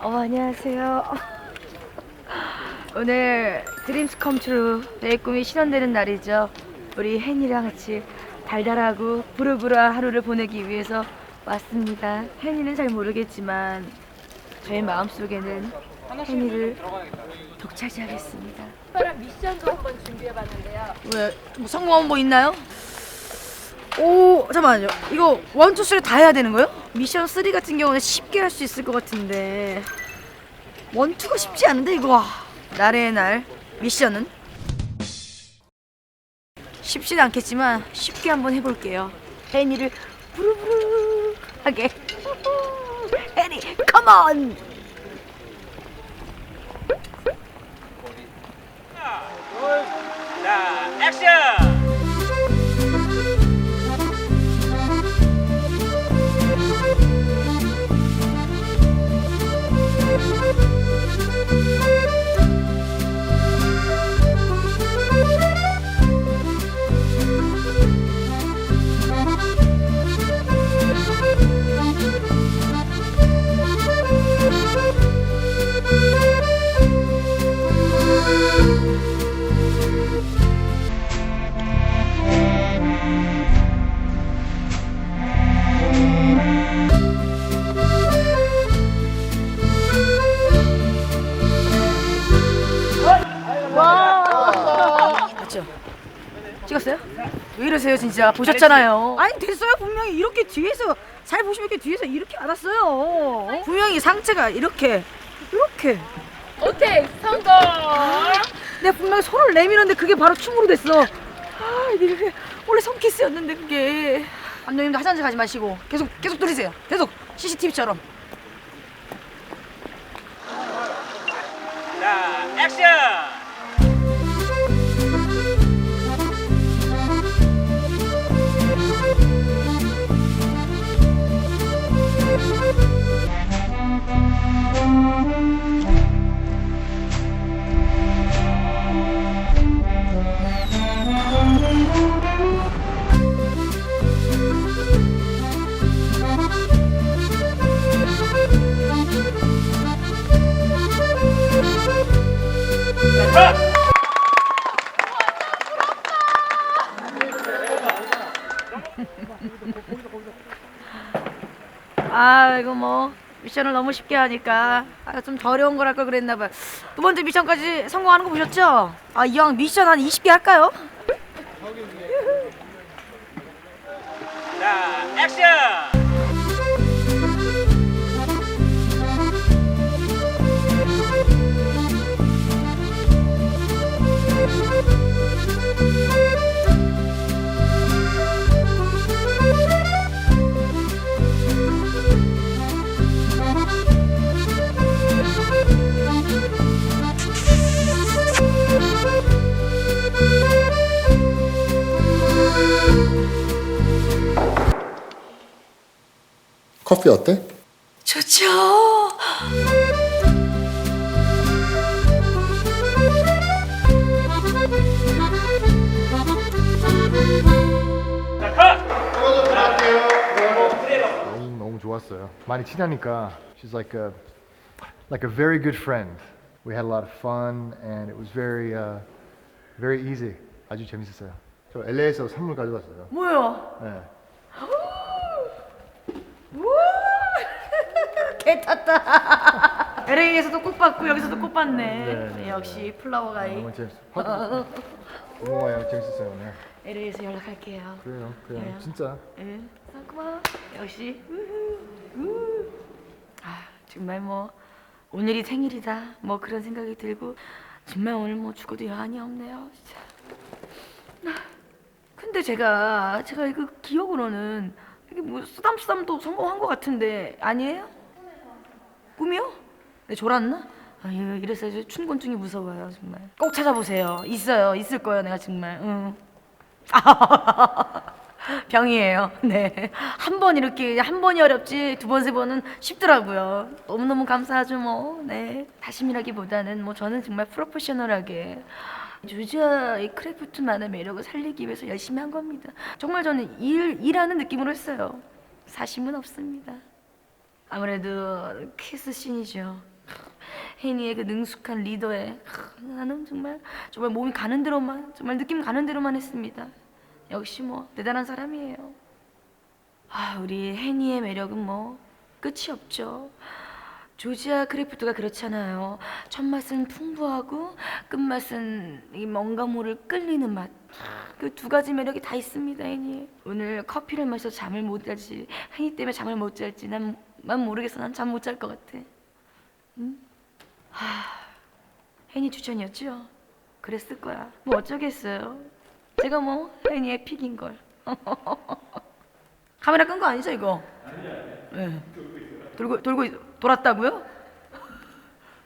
안녕하세요. 오늘 드림스 컴트루 내 꿈이 실현되는 날이죠. 우리 혜니랑 같이 달달하고 부르부르한 하루를 보내기 위해서 왔습니다. 혜니는 잘 모르겠지만 저의 마음속에는 혜니를 독차지하겠습니다. 특별한 미션도 한번 준비해봤는데요. 왜? 뭐 성공한 거 있나요? 오 잠깐만요 이거 원투 쓰리 다 해야 되는 거예요? 미션 3 같은 경우는 쉽게 할 수 있을 것 같은데. 원투가 쉽지 않은데 이거. 날의 날. 미션은? 쉽진 않겠지만 쉽게 한번 해볼게요. 애니를 부르부르 하게. 애니 컴온 자, 액션! 이러세요 진짜. 보셨잖아요. 아니 됐어요. 분명히 이렇게 뒤에서 잘 보시면 이렇게 뒤에서 이렇게 알았어요. 분명히 상체가 이렇게 이렇게. 오케이 성공. 내가 분명히 손을 내밀었는데 그게 바로 춤으로 됐어. 아 이게 원래 손키스였는데 그게. 감독님도 화장실 가지 마시고 계속 계속 들으세요. 계속 CCTV처럼. 자, 액션! 아 이거 뭐 미션을 너무 쉽게 하니까 아, 좀더 어려운 걸할걸 그랬나 봐요 두 번째 미션까지 성공하는 거 보셨죠? 아 이왕 미션 한 20개 할까요? 자, 액션! 커피 어때? 좋죠! 너무 너무 좋았어요. 많이 친하니까 she's like a like a very good friend. We had a lot of fun and it was very uh, very easy. 아주 재밌었어요. 저 LA에서 선물 가져왔어요. 뭐요? 네. 개 탔다 LA에서도 꽃 봤고 여기서도 꽃 봤네 네, 네, 역시 플라워 가이 너무 재밌. 고마워요. 재밌었어요 오늘. LA에서 연락할게요 그래요. 그래요. 네. 진짜. 예, 고마워. 역시. 우후, 우. 아, 정말 뭐 오늘이 생일이다. 뭐 그런 생각이 들고 정말 오늘 뭐 죽어도 여한이 없네요. 진짜. 아, 근데 제가 제가 이거 기억으로는 이게 뭐 쓰담쓰담도 성공한 것 같은데 아니에요? 꿈이요? 네, 졸았나? 아, 이거 이래서 이제 춘곤증이 무서워요 정말. 꼭 찾아보세요. 있어요. 있을 거예요. 내가 정말. 응. 병이에요. 네. 한 번 이렇게 한 번이 어렵지 두 번 세 번은 쉽더라고요. 너무너무 감사하죠 뭐. 네. 다심이라기보다는 뭐 저는 정말 프로페셔널하게 이 크래프트만의 매력을 살리기 위해서 열심히 한 겁니다. 정말 저는 일 일하는 느낌으로 했어요. 사심은 없습니다. 아무래도 키스 씬이죠. 혜니의 그 능숙한 리더에 크, 나는 정말 정말 몸이 가는 대로만 정말 느낌 가는 대로만 했습니다. 역시 뭐 대단한 사람이에요. 아 우리 혜니의 매력은 뭐 끝이 없죠. 조지아 크래프트가 그렇잖아요. 첫 맛은 풍부하고 끝맛은 이 뭔가 모를 끌리는 맛. 그 두 가지 매력이 다 있습니다, 혜니. 오늘 커피를 마셔 잠을 못 잘지, 혜니 때문에 잠을 못 잘지 난, 난 모르겠어. 난 잠 못 잘 것 같아. 응? 하, 혜니 추천이었죠? 그랬을 거야. 뭐 어쩌겠어요. 제가 뭐 혜니의 픽인 걸. 카메라 끈 거 아니죠 이거? 네. 돌고 돌고 있- 돌았다고요?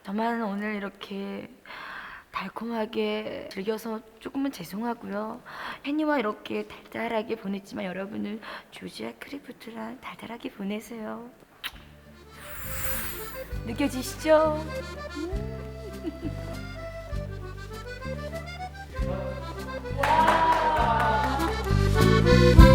저만 오늘 이렇게 달콤하게 즐겨서 조금은 죄송하고요. 혜니와 이렇게 달달하게 보냈지만 여러분은 조지아 크리프트랑 달달하게 보내세요. 느껴지시죠? 음.